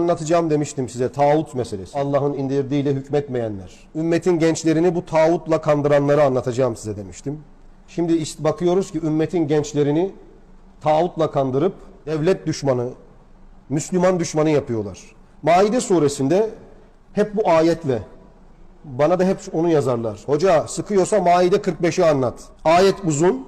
anlatacağım demiştim size tağut meselesi. Allah'ın indirdiğiyle hükmetmeyenler. Ümmetin gençlerini bu tağutla kandıranları anlatacağım size demiştim. Şimdi bakıyoruz ki ümmetin gençlerini tağutla kandırıp devlet düşmanı, Müslüman düşmanı yapıyorlar. Maide suresinde hep bu ayetle bana da hep onu yazarlar. Hoca sıkıyorsa Maide 45'i anlat. Ayet uzun.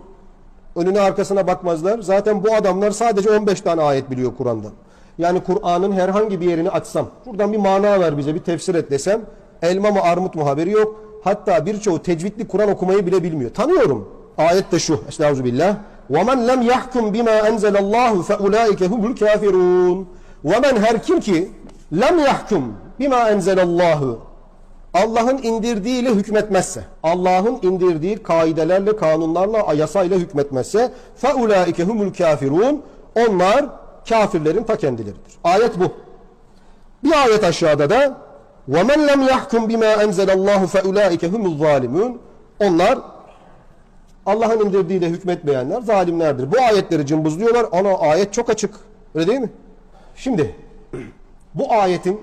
Önüne arkasına bakmazlar. Zaten bu adamlar sadece 15 tane ayet biliyor Kur'an'dan. Yani Kur'an'ın herhangi bir yerini açsam, şuradan bir mana ver bize, bir tefsir et desem, elma mı armut mu haberi yok. Hatta birçoğu tecvidli Kur'an okumayı bile bilmiyor. Tanıyorum. Ayet de şu. Estağfirullah. وَمَنْ لَمْ يَحْكُمْ بِمَا أَنْزَلَ اللّٰهُ فَاُولَٰئِكَ هُمُ الْكَافِرُونَ وَمَنْ her kim ki lem yahkum bima enzelallahu Allah'ın indirdiğiyle hükmetmezse, Allah'ın indirdiği kaidelerle, kanunlarla, yasayla hükmetmezse فَاُولَٰئِكَ هُمُ الْكَافِرُونَ Onlar kafirlerin ta kendileridir. Ayet bu. Bir ayet aşağıda da وَمَنْ لَمْ يَحْكُمْ بِمَا أَنْزَلَ اللّٰهُ فَاُولَٰئِكَ هُمُ الظَّالِمُونَ Onlar Allah'ın indirdiğiyle hükmetmeyenler zalimlerdir. Bu ayetleri cımbızlıyorlar. Ana ayet çok açık. Öyle değil mi? Şimdi bu ayetin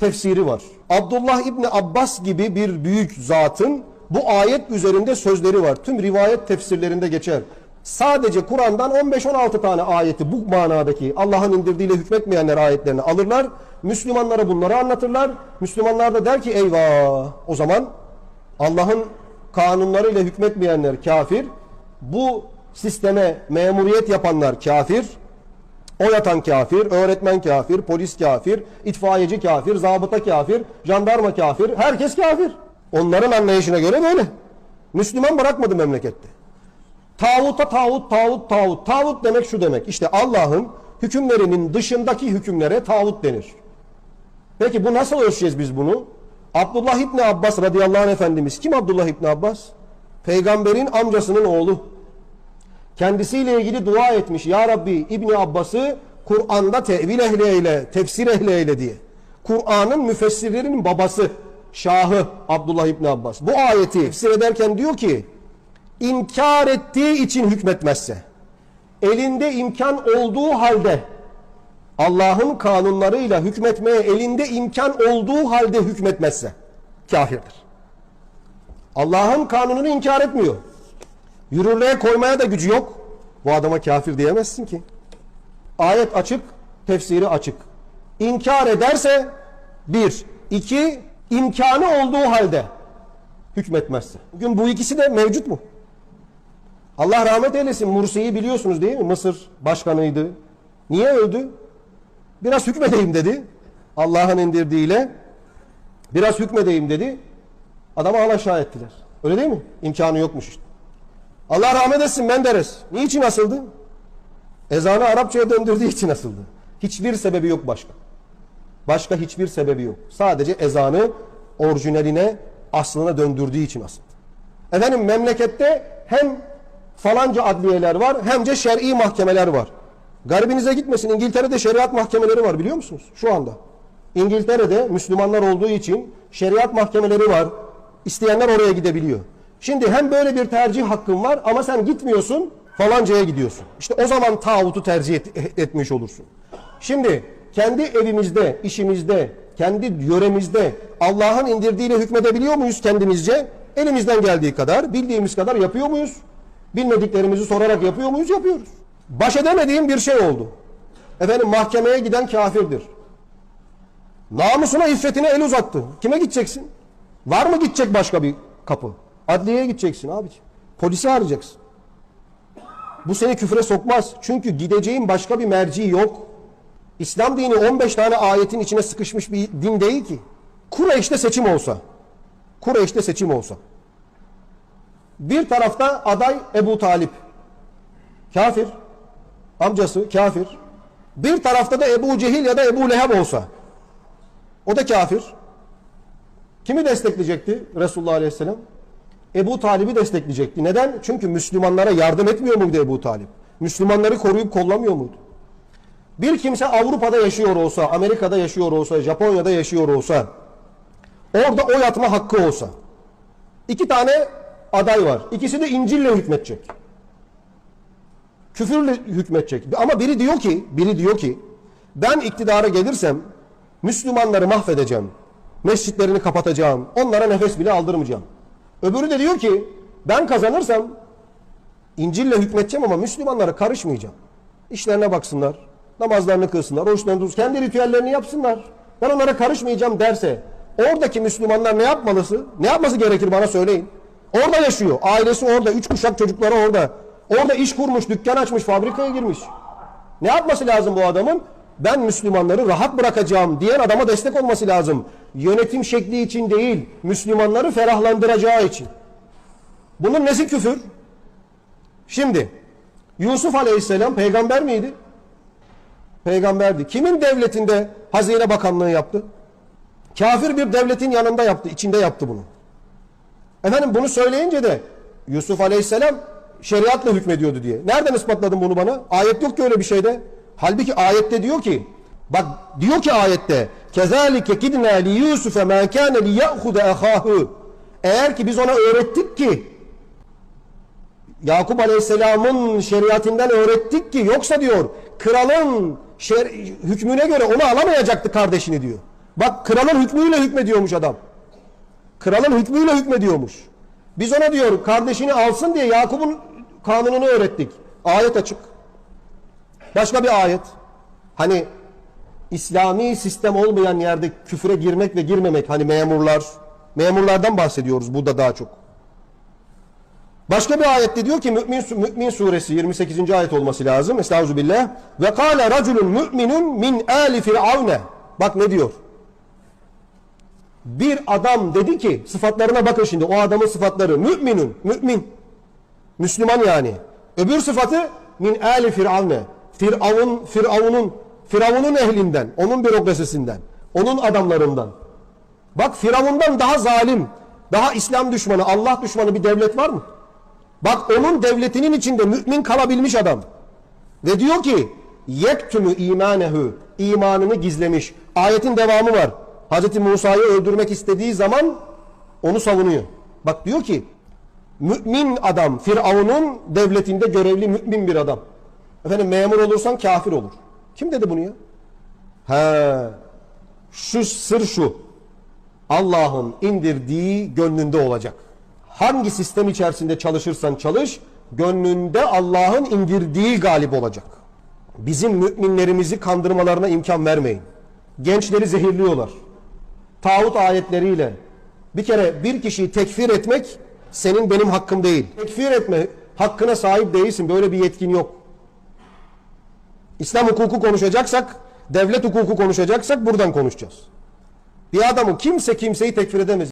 tefsiri var. Abdullah İbni Abbas gibi bir büyük zatın bu ayet üzerinde sözleri var. Tüm rivayet tefsirlerinde geçer. Sadece Kur'an'dan 15-16 tane ayeti bu manadaki Allah'ın indirdiğiyle hükmetmeyenler ayetlerini alırlar. Müslümanlara bunları anlatırlar. Müslümanlar da der ki eyvah o zaman Allah'ın kanunlarıyla hükmetmeyenler kafir. Bu sisteme memuriyet yapanlar kafir. O yatan kafir, öğretmen kafir, polis kafir, itfaiyeci kafir, zabıta kafir, jandarma kafir, herkes kafir. Onların anlayışına göre böyle. Müslüman bırakmadı memlekette. Tağuta tağut, tağut, tağut. Tağut demek şu demek. İşte Allah'ın hükümlerinin dışındaki hükümlere tağut denir. Peki bu nasıl ölçeceğiz biz bunu? Abdullah İbni Abbas radıyallahu anh efendimiz. Kim Abdullah İbni Abbas? Peygamberin amcasının oğlu. Kendisiyle ilgili dua etmiş. Ya Rabbi İbni Abbas'ı Kur'an'da tevil ehli eyle, tefsir ehli eyle diye. Kur'an'ın müfessirlerinin babası, şahı Abdullah İbni Abbas. Bu ayeti tefsir ederken diyor ki, inkar ettiği için hükmetmezse, elinde imkan olduğu halde, Allah'ın kanunlarıyla hükmetmeye elinde imkan olduğu halde hükmetmezse, kafirdir. Allah'ın kanununu inkar etmiyor. Yürürlüğe koymaya da gücü yok. Bu adama kafir diyemezsin ki. Ayet açık, tefsiri açık. İnkar ederse bir, iki, imkanı olduğu halde hükmetmezse. Bugün bu ikisi de mevcut mu? Allah rahmet eylesin Mursi'yi biliyorsunuz değil mi? Mısır başkanıydı. Niye öldü? Biraz hükmedeyim dedi. Allah'ın indirdiğiyle biraz hükmedeyim dedi. Adamı alaşağı ettiler. Öyle değil mi? İmkanı yokmuş işte. Allah rahmet etsin Menderes. Niçin asıldı? Ezanı Arapçaya döndürdüğü için asıldı. Hiçbir sebebi yok başka. Başka hiçbir sebebi yok. Sadece ezanı orijinaline, aslına döndürdüğü için asıldı. Efendim memlekette hem falanca adliyeler var hem de şer'i mahkemeler var. Garibinize gitmesin İngiltere'de şeriat mahkemeleri var biliyor musunuz? Şu anda. İngiltere'de Müslümanlar olduğu için şeriat mahkemeleri var. İsteyenler oraya gidebiliyor. Şimdi hem böyle bir tercih hakkın var ama sen gitmiyorsun falancaya gidiyorsun. İşte o zaman tağutu tercih et- etmiş olursun. Şimdi kendi evimizde, işimizde, kendi yöremizde Allah'ın indirdiğiyle hükmedebiliyor muyuz kendimizce? Elimizden geldiği kadar, bildiğimiz kadar yapıyor muyuz? Bilmediklerimizi sorarak yapıyor muyuz? Yapıyoruz. Baş edemediğim bir şey oldu. Efendim mahkemeye giden kafirdir. Namusuna, iffetine el uzattı. Kime gideceksin? Var mı gidecek başka bir kapı? Adliyeye gideceksin abiciğim. Polisi arayacaksın. Bu seni küfre sokmaz. Çünkü gideceğin başka bir merci yok. İslam dini 15 tane ayetin içine sıkışmış bir din değil ki. Kureyş'te seçim olsa, Kureyş'te seçim olsa, bir tarafta aday Ebu Talip, kafir, amcası kafir, bir tarafta da Ebu Cehil ya da Ebu Leheb olsa, o da kafir. Kimi destekleyecekti Resulullah Aleyhisselam? Ebu Talib'i destekleyecekti. Neden? Çünkü Müslümanlara yardım etmiyor muydu Ebu Talip? Müslümanları koruyup kollamıyor muydu? Bir kimse Avrupa'da yaşıyor olsa, Amerika'da yaşıyor olsa, Japonya'da yaşıyor olsa, orada oy atma hakkı olsa, iki tane aday var. İkisi de İncil'le hükmetecek. Küfürle hükmetecek. Ama biri diyor ki, biri diyor ki, Ben iktidara gelirsem Müslümanları mahvedeceğim. Mescitlerini kapatacağım. Onlara nefes bile aldırmayacağım. Öbürü de diyor ki ben kazanırsam İncil'le hükredeceğim ama Müslümanlara karışmayacağım. İşlerine baksınlar. Namazlarını kılsınlar. Oruçlarını tutsun. Kendi ritüellerini yapsınlar. Ben onlara karışmayacağım derse oradaki Müslümanlar ne yapmalısı? Ne yapması gerekir bana söyleyin. Orada yaşıyor. Ailesi orada. Üç kuşak çocukları orada. Orada iş kurmuş, dükkan açmış, fabrikaya girmiş. Ne yapması lazım bu adamın? Ben Müslümanları rahat bırakacağım diyen adama destek olması lazım. Yönetim şekli için değil, Müslümanları ferahlandıracağı için. Bunun nesi küfür? Şimdi Yusuf Aleyhisselam peygamber miydi? Peygamberdi. Kimin devletinde hazine bakanlığı yaptı? Kafir bir devletin yanında yaptı, içinde yaptı bunu. Efendim bunu söyleyince de Yusuf Aleyhisselam şeriatla hükmediyordu diye. Nereden ispatladın bunu bana? Ayet yok ki öyle bir şeyde. Halbuki ayette diyor ki bak diyor ki ayette kezalike kidna li Yusuf'e ma kana li ahahu. Eğer ki biz ona öğrettik ki Yakup Aleyhisselam'ın şeriatinden öğrettik ki yoksa diyor kralın şer- hükmüne göre onu alamayacaktı kardeşini diyor. Bak kralın hükmüyle hükmediyormuş adam. Kralın hükmüyle hükmediyormuş. Biz ona diyor kardeşini alsın diye Yakup'un kanununu öğrettik. Ayet açık. Başka bir ayet. Hani İslami sistem olmayan yerde küfüre girmek ve girmemek hani memurlar memurlardan bahsediyoruz burada daha çok. Başka bir ayette diyor ki Mümin, Mümin suresi 28. ayet olması lazım. Estağfirullah. Ve kâle raculun müminun min âli firavne. Bak ne diyor? Bir adam dedi ki sıfatlarına bakın şimdi o adamın sıfatları müminun mümin Müslüman yani. Öbür sıfatı min âli firavne. Firavun Firavun'un Firavun'un ehlinden, onun bürokrasisinden, onun adamlarından. Bak Firavun'dan daha zalim, daha İslam düşmanı, Allah düşmanı bir devlet var mı? Bak onun devletinin içinde mümin kalabilmiş adam. Ve diyor ki yektümü imanehu imanını gizlemiş. Ayetin devamı var. Hz. Musa'yı öldürmek istediği zaman onu savunuyor. Bak diyor ki mümin adam Firavun'un devletinde görevli mümin bir adam. Efendim memur olursan kafir olur. Kim dedi bunu ya? He. Şu sır şu. Allah'ın indirdiği gönlünde olacak. Hangi sistem içerisinde çalışırsan çalış, gönlünde Allah'ın indirdiği galip olacak. Bizim müminlerimizi kandırmalarına imkan vermeyin. Gençleri zehirliyorlar. Tağut ayetleriyle. Bir kere bir kişiyi tekfir etmek senin benim hakkım değil. Tekfir etme hakkına sahip değilsin. Böyle bir yetkin yok. İslam hukuku konuşacaksak, devlet hukuku konuşacaksak buradan konuşacağız. Bir adamı kimse kimseyi tekfir edemez.